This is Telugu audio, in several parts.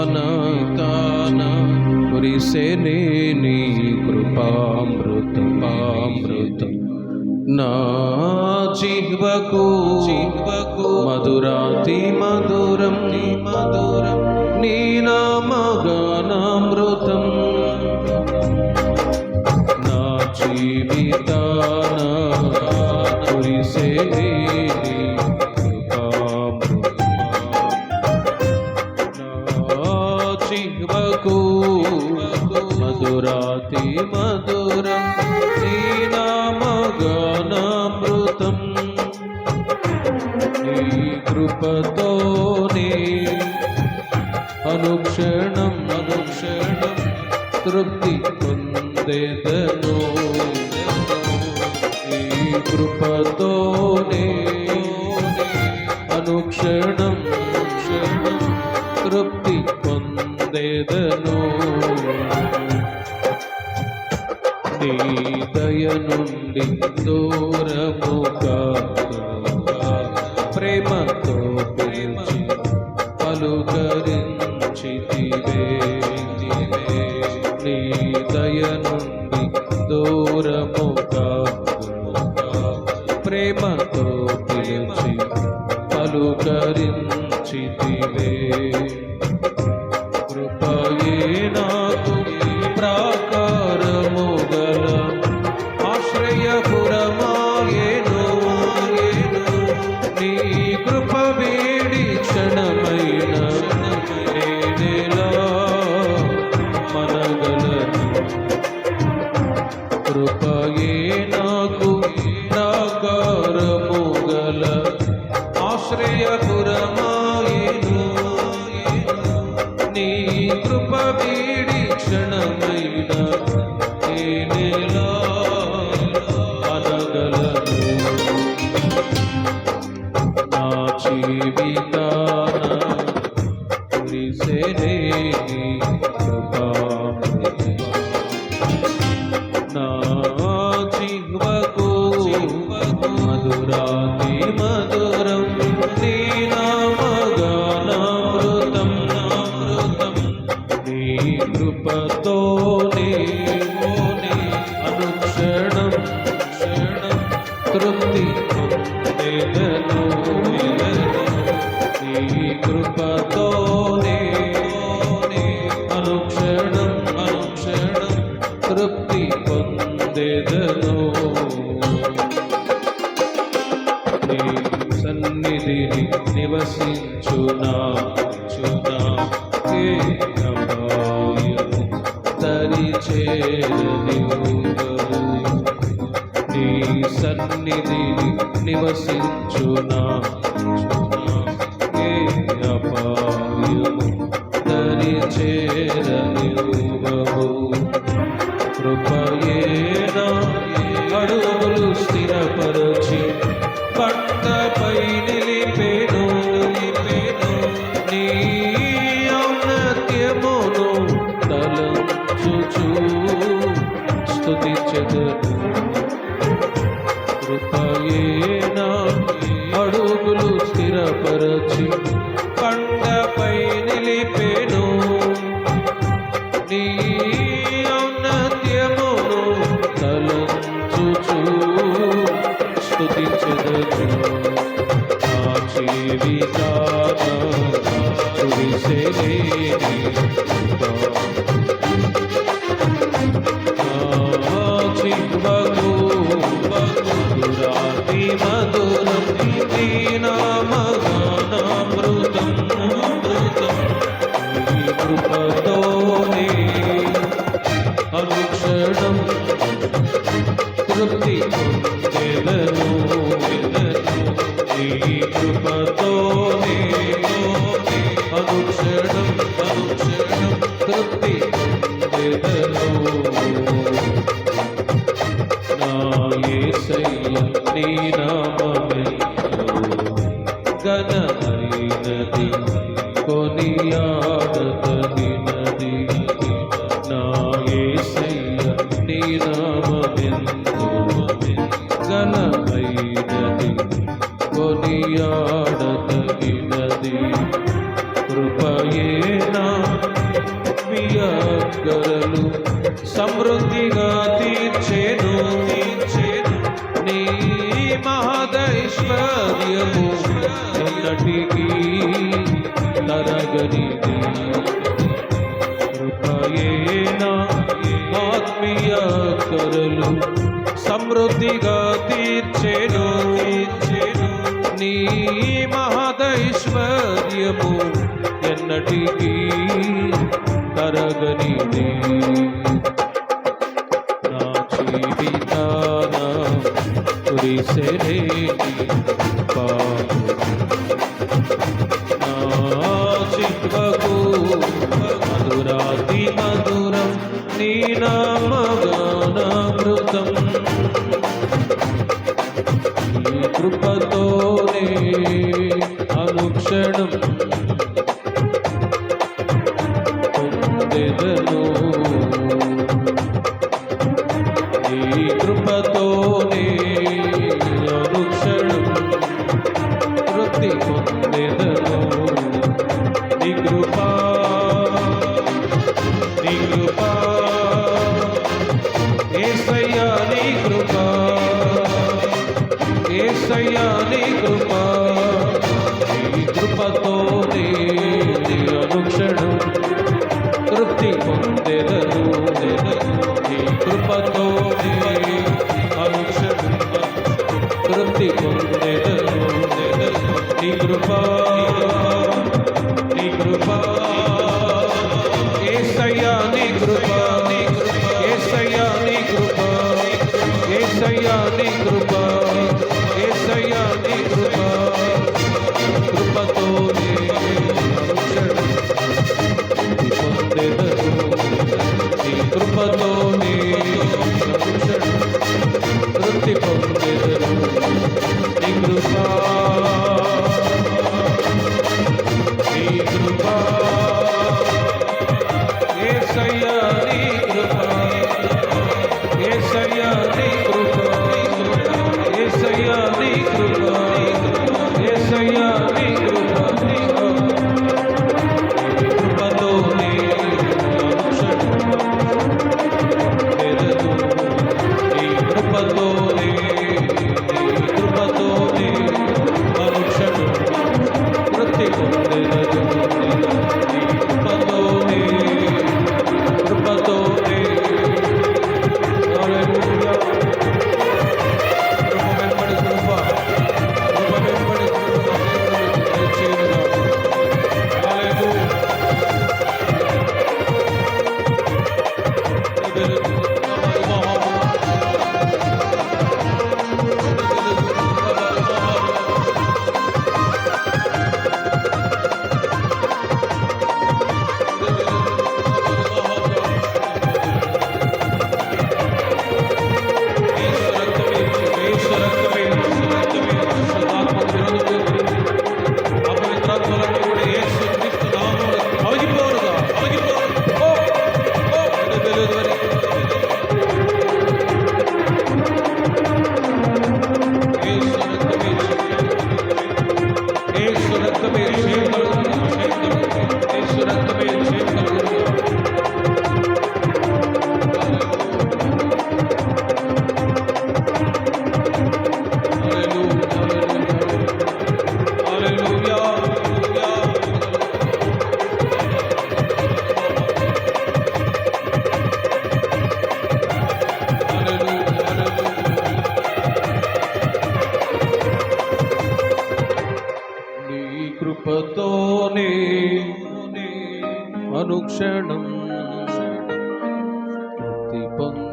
తాన తాన కురిసెనే నీ కృపామృతమామృతం నా జిహ్వకు జిహ్వకు మధురాతి మధురం నీ మధురం నీ నామగానామృతం. నా జీవితాన కురిసే కృపతోనే అనుక్షణం అనుక్షణం తృప్తి పొందేదను నీ కృపతోనే అనుక్షణం క్షణం తృప్తి పొందేదను నీ దయ నుండి దూరముగా ప్రేమతో పిలిచి పలుకరించితివే నీ దయ నుండి దూరముగా ప్రేమతో పిలిచి పలుకరించితివే నీ కృప వేడి క్షణమైన నేనెలా మనగలను. కృపయే నాకు ప్రాకారముగల ఆశ్రయపురమాయేను. నీ కృప వీడి క్షణమైన నేనెలా ఏ అపాయము నీ సన్నిధిని నివసించునా అపాయము తరి చేరనివ్వవు కృపయేనా అడుగులు స్థిరపరచి పట్ట స్థిరపరచి కొండపై నిలిపెను. నీ ఔన్నత్యమును తలంచుచు స్తుతించెదను. నా జీవితాన కురిసెనే శరణం తృప్తి పొందెదను నీ కృపతోనే అనుక్షణం అనుక్షణం తృప్తి పొందెదను నా యేసయ్య నీ నామమెల్లో ఘనమైనది కొనియాడతగినది సమృద్ధిగా తీర్చేను తీర్చేను. నీ మహదైశ్వర్యము ఎన్నటికీ తరగనిది. కృపయేనా? ఆత్మీయ కరలు సమృద్ధిగా తీర్చేను తీర్చేను. నీ మహదైశ్వర్యము ఎన్నటికీ తరగనిది నా. జీవితాన కురిసెలేని పాపు. నా చిత్వకు మధురాతి మధురం నీనా ఏసయ్యా నీ కృపా. ఏసయ్యా నీ కృపా. నీ కృపతోనే నీ అనుక్షణం తృప్తి పొందెదను. నీ కృపతోనే అనుక్షణం తృప్తి పొందెదను. నీ నీ కృపా.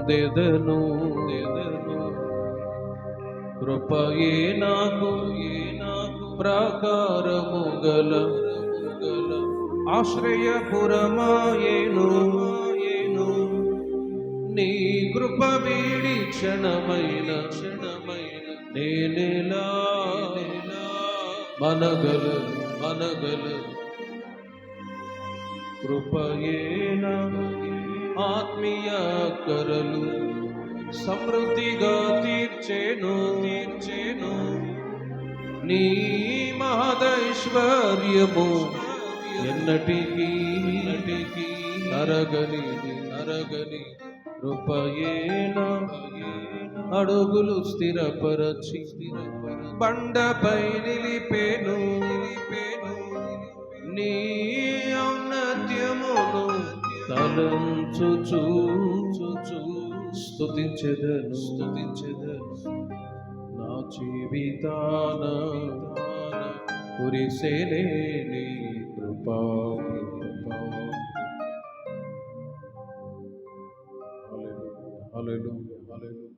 దెదను దెదను కృపయే నాకు ఏ నాకు ప్రాకారము గల. గల ఆశ్రయపురమాయేను ఏను నీ కృప వీడి క్షణమైన క్షణమైన. నేనెలా మనగల మనగల. నాకు ఆత్మీయ కరలు. సమృద్ధిగా తీర్చేను తీర్చేను. నీ మహదైశ్వర్యము ఎన్నటికీ ఎన్నటికీ అరగనిది అరగని కృపయేన అడుగులు స్థిరపరచి బండపై నిలిపేను. నిలిపేను. నీ ఔన్నత్యమును తలంచుచు స్తుతించెదను. స్తుతించెదను నా జీవితాన కురిసేనే కృపా కృపా. హల్లెలూయా హల్లెలూయా హల్లెలూయా.